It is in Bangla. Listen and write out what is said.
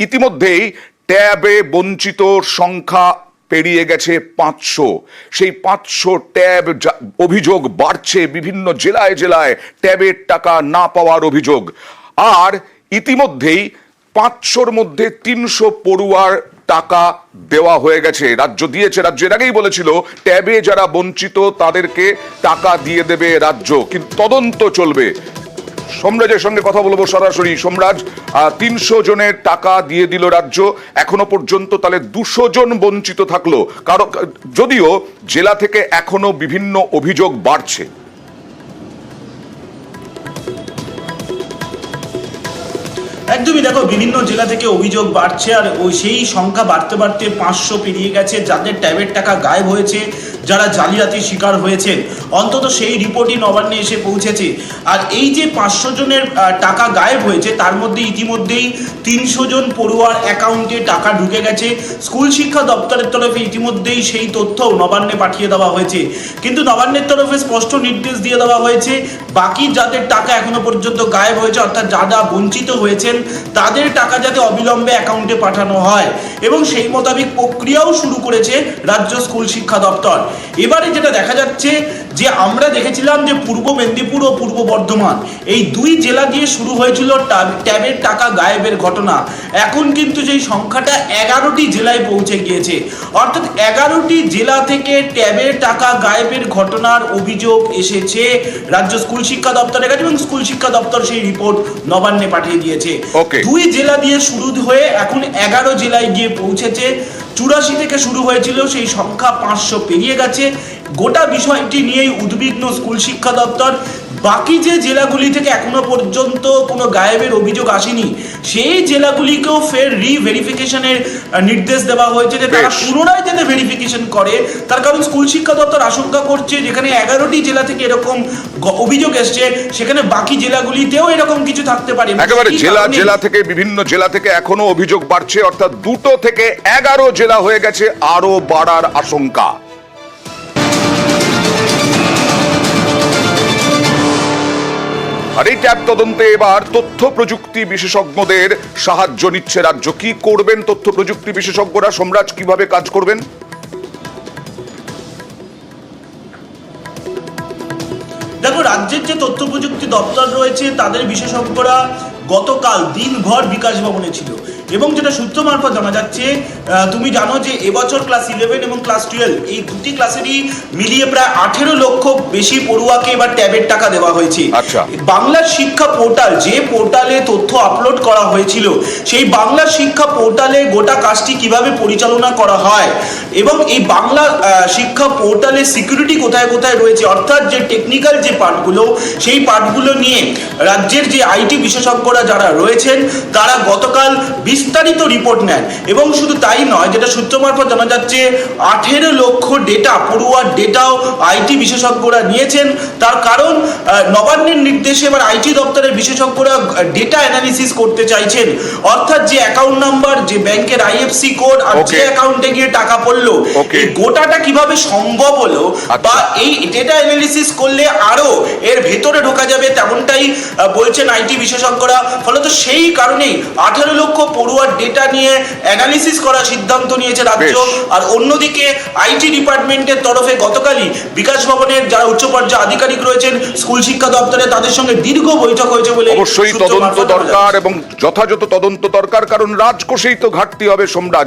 ইতিমধ্যেই ট্যাবে বঞ্চিত সংখ্যা পেরিয়ে গেছে পাঁচশো। সেই পাঁচশো ট্যাব অভিযোগ বাড়ছে বিভিন্ন জেলায় জেলায় ট্যাবের টাকা না পাওয়ার অভিযোগ। আর ইতিমধ্যেই পাঁচশোর মধ্যে তিনশো পড়ুয়ার টাকা দেওয়া হয়ে গেছে। রাজ্য দিয়েছে, রাজ্য এর আগেই বলেছিল, ট্যাবে যারা বঞ্চিত তাদেরকে টাকা দিয়ে দেবে রাজ্য। কিন্তু তদন্ত চলবে। সোমরাজের সঙ্গে কথা বলব সরাসরি। সোমরাজ তিনশো জনের টাকা দিয়ে দিল রাজ্য। এখনও পর্যন্ত তাহলে দুশো জন বঞ্চিত থাকল। কারও, যদিও জেলা থেকে এখনও বিভিন্ন অভিযোগ বাড়ছে। একদমই দেখো, বিভিন্ন জেলা থেকে অভিযোগ বাড়ছে, আর ওই সেই সংখ্যা বাড়তে বাড়তে পাঁচশো পেরিয়ে গেছে। যাদের ট্যাবের টাকা গায়েব হয়েছে যারা জালিয়াতির শিকার হয়েছেন। অন্তত সেই রিপোর্টই নবান্নে এসে পৌঁছেছে। আর এই যে পাঁচশো জনের টাকা গায়েব হয়েছে, তার মধ্যে ইতিমধ্যেই তিনশো জন পড়ুয়ার অ্যাকাউন্টে টাকা ঢুকে গেছে। স্কুল শিক্ষা দপ্তরের তরফে ইতিমধ্যেই সেই তথ্য নবান্নে পাঠিয়ে দেওয়া হয়েছে। কিন্তু নবান্নের তরফে স্পষ্ট নির্দেশ দিয়ে দেওয়া হয়েছে, বাকি যাদের টাকা এখনও পর্যন্ত গায়েব হয়েছে, অর্থাৎ যারা বঞ্চিত হয়েছেন, তাদের টাকা যাতে অবিলম্বে অ্যাকাউন্টে পাঠানো হয়। এবং সেই মোতাবেক প্রক্রিয়াও শুরু করেছে রাজ্য স্কুল শিক্ষা দপ্তর। এবারে যেটা দেখা যাচ্ছে যে আমরা দেখেছিলাম যে পূর্ব মেদিনীপুর ও পূর্ব বর্ধমান এই দুই জেলা দিয়ে শুরু হয়েছিল ট্যাবের টাকা গায়েবের ঘটনা। এখন কিন্তু সেই সংখ্যাটা এগারোটি জেলায় পৌঁছে গিয়েছে। অর্থাৎ এগারোটি জেলা থেকে ট্যাবের টাকা গায়েবের ঘটনার অভিযোগ এসেছে রাজ্য স্কুল শিক্ষা দপ্তরের কাছে এবং স্কুল শিক্ষা দপ্তর সেই রিপোর্ট নবান্নে পাঠিয়ে দিয়েছে। দুই জেলা দিয়ে শুরু হয়ে এখন এগারো জেলায় গিয়ে পৌঁছেছে। চুরাশি থেকে শুরু হয়েছিল সেই সংখ্যা পাঁচশো পেরিয়ে গেছে। গোটা বিষয়টি নিয়েই উদ্বিগ্ন স্কুল শিক্ষা দপ্তর। বাকি যে জেলাগুলি থেকে এখনও পর্যন্ত কোনো গায়েবের অভিযোগ আসেনি সেই জেলাগুলিকেও ফের রিভেরিফিকেশনের নির্দেশ দেওয়া হয়েছে যে তারা পুনরায় যাতে ভেরিফিকেশন করে। তার কারণ স্কুল শিক্ষা দপ্তর আশঙ্কা করছে যেখানে এগারোটি জেলা থেকে এরকম অভিযোগ এসছে সেখানে বাকি জেলাগুলিতেও এরকম কিছু থাকতে পারে। একেবারে জেলা জেলা থেকে বিভিন্ন জেলা থেকে এখনও অভিযোগ বাড়ছে অর্থাৎ দুটো থেকে এগারো জেলা হয়ে গেছে আরও বাড়ার আশঙ্কা। এই ট্যাব তদন্তে, এবার তথ্য প্রযুক্তি বিশেষজ্ঞদের সাহায্য নিচ্ছে রাজ্য। কি করবেন তথ্য প্রযুক্তি বিশেষজ্ঞরা? সম্রাট, কীভাবে কাজ করবেন? দেখো, রাজ্যের যে তথ্য প্রযুক্তি দপ্তর রয়েছে, তাদের বিশেষজ্ঞরা গতকাল দিনভর বিকাশ ভবনে ছিল। এবং যেটা সূত্র মারফত জানা যাচ্ছে তুমি জানো যে এবছর ক্লাস ইলেভেন এবং ক্লাস টুয়েলভ এই দুটি ক্লাসেরই মিলিয়ে প্রায় আঠেরো লক্ষ বেশি পড়ুয়াকে এবার ট্যাবের টাকা দেওয়া হয়েছে আচ্ছা। বাংলা শিক্ষা পোর্টাল যে পোর্টালে তথ্য আপলোড করা হয়েছিল সেই বাংলা শিক্ষা পোর্টালে গোটা কাজটি কীভাবে পরিচালনা করা হয় এবং এই বাংলা শিক্ষা পোর্টালে সিকিউরিটি কোথায় কোথায় রয়েছে অর্থাৎ যে টেকনিক্যাল যে পার্টগুলো সেই পার্টগুলো নিয়ে রাজ্যের যে আইটি বিশেষজ্ঞরা যারা রয়েছেন তারা গতকাল বিস্তারিত রিপোর্ট নেন। এবং শুধু তাই নয় যেটা সূত্র মারফত জানা যাচ্ছে আঠেরো লক্ষ ডেটা পড়ুয়ার ডেটাও আইটি বিশেষজ্ঞরা নিয়েছেন। তার কারণ নবান্নের নির্দেশে এবার আইটি দপ্তরের বিশেষজ্ঞরা ডেটা অ্যানালিসিস করতে চাইছেন। অর্থাৎ যে অ্যাকাউন্ট নাম্বার যে ব্যাংকের আইএফসি কোড আর যে অ্যাকাউন্টে গিয়ে টাকা পড়ল এই গোটাটা কীভাবে সম্ভব হলো আচ্ছা। বা এই ডেটা অ্যানালিসিস করলে আরও এর ভেতরে ঢোকা যাবে তেমনটাই বলছেন আইটি বিশেষজ্ঞরা। ফলত সেই কারণেই আঠারো লক্ষ পড়ুয়ার ডেটা নিয়ে অ্যানালিসিস করার সিদ্ধান্ত নিয়েছে রাজ্য। আর অন্যদিকে আইটি ডিপার্টমেন্টের তরফে গতকালই বিকাশ ভবনের যারা উচ্চ পর্যায়ে আধিকারিক রয়েছেন স্কুল শিক্ষা দপ্তরে তাদের সঙ্গে দীর্ঘ বৈঠক হয়েছে বলে অবশ্যই তদন্ত দরকার এবং যথাযথ তদন্ত দরকার কারণ রাজকোষেই তো ঘাটতি হবে সোমরাজ